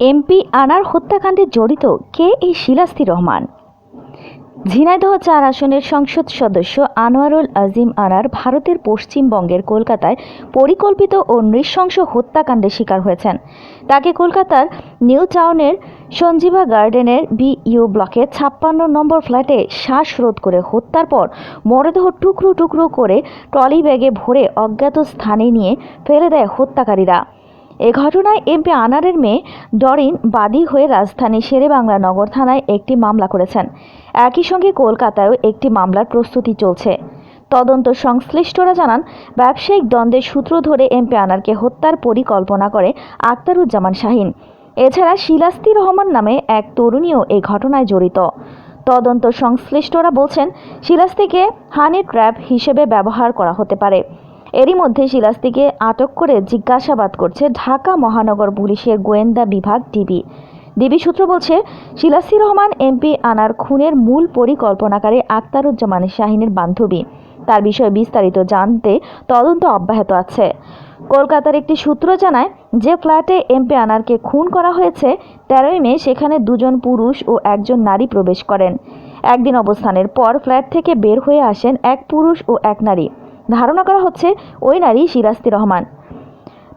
MP আনার হত্যাকাণ্ডে জড়িত কে এই শিলাস্তি রহমান? ঝিনাইদহ চার আসনের সংসদ সদস্য আনোয়ারুল আজিম আনার ভারতের পশ্চিমবঙ্গের কলকাতায় পরিকল্পিত ও নৃশংস হত্যাকাণ্ডের শিকার হয়েছেন। তাকে কলকাতার নিউ টাউনের সঞ্জীবা গার্ডেনের বি ইউ ব্লকের ছাপ্পান্ন নম্বর ফ্ল্যাটে শ্বাসরোধ করে হত্যার পর মরদেহ টুকরো টুকরো করে ট্রলি ব্যাগে ভরে অজ্ঞাত স্থানে নিয়ে ফেলে দেয় হত্যাকারীরা। এ ঘটনায় এমপি আনারের মেয়ে ডরিন বাদী হয়ে রাজধানী শেরেবাংলা নগর থানায় একটি মামলা করেছেন। একই সঙ্গে কলকাতায়ও একটি মামলার প্রস্তুতি চলছে। তদন্ত সংশ্লিষ্টরা জানান, ব্যবসায়িক দ্বন্দ্বের সূত্র ধরে এমপি আনারকে হত্যার পরিকল্পনা করে আক্তারুজ্জামান শাহিন। এছাড়া শিলাস্তি রহমান নামে এক তরুণীও এই ঘটনায় জড়িত। তদন্ত সংশ্লিষ্টরা বলছেন শিলাস্তিকে হানি ট্র্যাপ হিসেবে ব্যবহার করা হতে পারে। এরই মধ্যে শিলাস্তিকে আটক করে জিজ্ঞাসাবাদ করছে ঢাকা মহানগর পুলিশের গোয়েন্দা বিভাগ ডিবি। ডিবি সূত্র বলছে শিলাস্তি রহমান এমপি আনার খুনের মূল পরিকল্পনাকারী আক্তারুজ্জামান শাহিনের বান্ধবী। তার বিষয়ে বিস্তারিত জানতে তদন্ত অব্যাহত আছে। কলকাতার একটি সূত্র জানায়, যে ফ্ল্যাটে এমপি আনারকে খুন করা হয়েছে, তেরোই মে সেখানে দুজন পুরুষ ও একজন নারী প্রবেশ করেন। একদিন অবস্থানের পর ফ্ল্যাট থেকে বের হয়ে আসেন এক পুরুষ ও এক নারী। ধারণা করা হচ্ছে ওই নারী সিরাস্তি রহমান।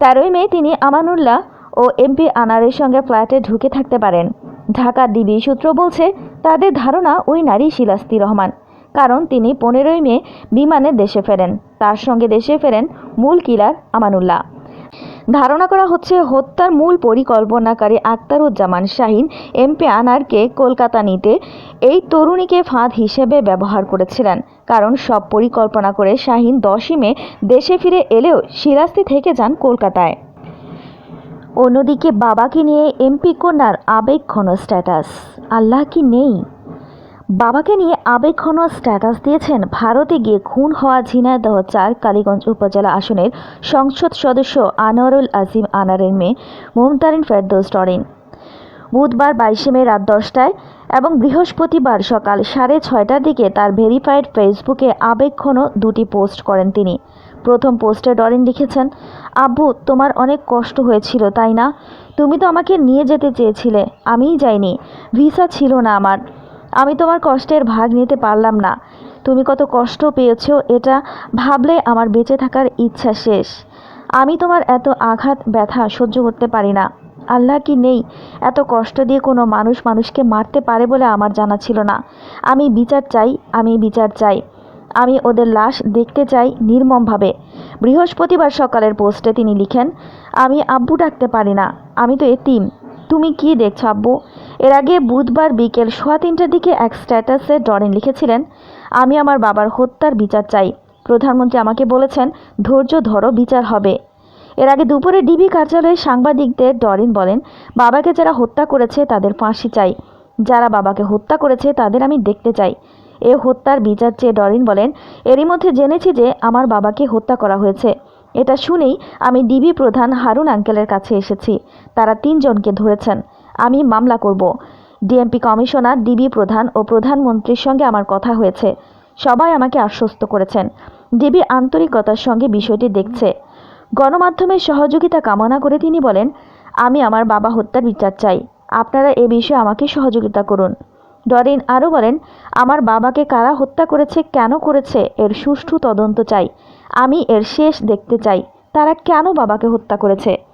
তেরোই মে তিনি আমানুল্লাহ ও এমপি আনারের সঙ্গে ফ্ল্যাটে ঢুকে থাকতে পারেন। ঢাকা ডিবি সূত্র বলছে, তাদের ধারণা ওই নারী শিলাস্তি রহমান, কারণ তিনি পনেরোই মে বিমানে দেশে ফেরেন। তার সঙ্গে দেশে ফেরেন মূল কিলার আমানুল্লাহ। ধারণা করা হচ্ছে হত্যার মূল পরিকল্পনাকারী আক্তারুজ্জামান শাহিন এমপি আনারকে কলকাতা নিতে এই তরুণীকে ফাঁদ হিসেবে ব্যবহার করেছিলেন। কারণ সব পরিকল্পনা করে শাহিন দশই মে দেশে ফিরে এলেও সিরাস্তি থেকে যান কলকাতায়। অন্যদিকে বাবাকে নিয়ে এমপি কন্যার আবেগঘন স্ট্যাটাস। আল্লাহ কি নেই? বাবাকে নিয়ে আবেগঘন স্ট্যাটাস দিয়েছেন ভারতে গিয়ে খুন হওয়া ঝিনাইদহ চার কালীগঞ্জ উপজেলা আসনের সংসদ সদস্য আনোয়ারুল আজিম আনারের মেয়ে মমতারিন ফেরদৌস টরিন। বুধবার বাইশে মে রাত দশটায় এবং বৃহস্পতিবার সকাল সাড়ে ছয়টার দিকে তার ভেরিফাইড ফেসবুকে আবেগঘন দুটি পোস্ট করেন তিনি। প্রথম পোস্টে ডরিন লিখেছেন, আব্বু, তোমার অনেক কষ্ট হয়েছিল, তাই না? তুমি তো আমাকে নিয়ে যেতে চেয়েছিলে, আমিই যাইনি। ভিসা ছিল না আমার। আমি তোমার কষ্টের ভাগ নিতে পারলাম না। তুমি কত কষ্ট পেয়েছ, এটা ভাবলে আমার বেঁচে থাকার ইচ্ছা শেষ। আমি তোমার এত আঘাত, ব্যথা সহ্য করতে পারি না। আল্লাহ কি নেই? এত কষ্ট দিয়ে কোনো মানুষ মানুষকে মারতে পারে বলে আমার জানা ছিল না। আমি বিচার চাই, আমি বিচার চাই। আমি ওদের লাশ দেখতে চাই নির্মমভাবে। বৃহস্পতিবার সকালের পোস্টে তিনি লিখেন, আমি আব্বু ডাকতে পারি না। আমি তো এতিম। তুমি কি দেখছ আব্বু? এর আগে বুধবার বিকেল সোয়া তিনটার দিকে এক স্ট্যাটাসে ডরেন লিখেছিলেন, আমি আমার বাবার হত্যার বিচার চাই। প্রধানমন্ত্রী আমাকে বলেছেন, ধৈর্য ধরো, বিচার হবে। এর আগে দুপুরে ডিবি কার্যালয়ে সাংবাদিকদের ডরিন বলেন, বাবাকে যারা হত্যা করেছে, তাদের ফাঁসি চাই। যারা বাবাকে হত্যা করেছে, তাদের আমি দেখতে চাই। এ হত্যার বিচার চেয়ে ডরিন বলেন, এরই মধ্যে জেনেছি যে আমার বাবাকে হত্যা করা হয়েছে। এটা শুনেই আমি ডিবি প্রধান হারুন আঙ্কেলের কাছে এসেছি। তারা তিনজনকে ধরেছেন। আমি মামলা করব। ডিএমপি কমিশনার, ডিবি প্রধান ও প্রধানমন্ত্রীর সঙ্গে আমার কথা হয়েছে। সবাই আমাকে আশ্বস্ত করেছেন। ডিবি আন্তরিকতার সঙ্গে বিষয়টি দেখছে। গণমাধ্যমের সহযোগিতা কামনা করে তিনি বলেন, আমি আমার বাবা হত্যার বিচার চাই। আপনারা এ বিষয়ে আমাকে সহযোগিতা করুন। ডরিন আরও বলেন, আমার বাবাকে কারা হত্যা করেছে, কেন করেছে, এর সুষ্ঠু তদন্ত চাই। আমি এর শেষ দেখতে চাই। তারা কেন বাবাকে হত্যা করেছে?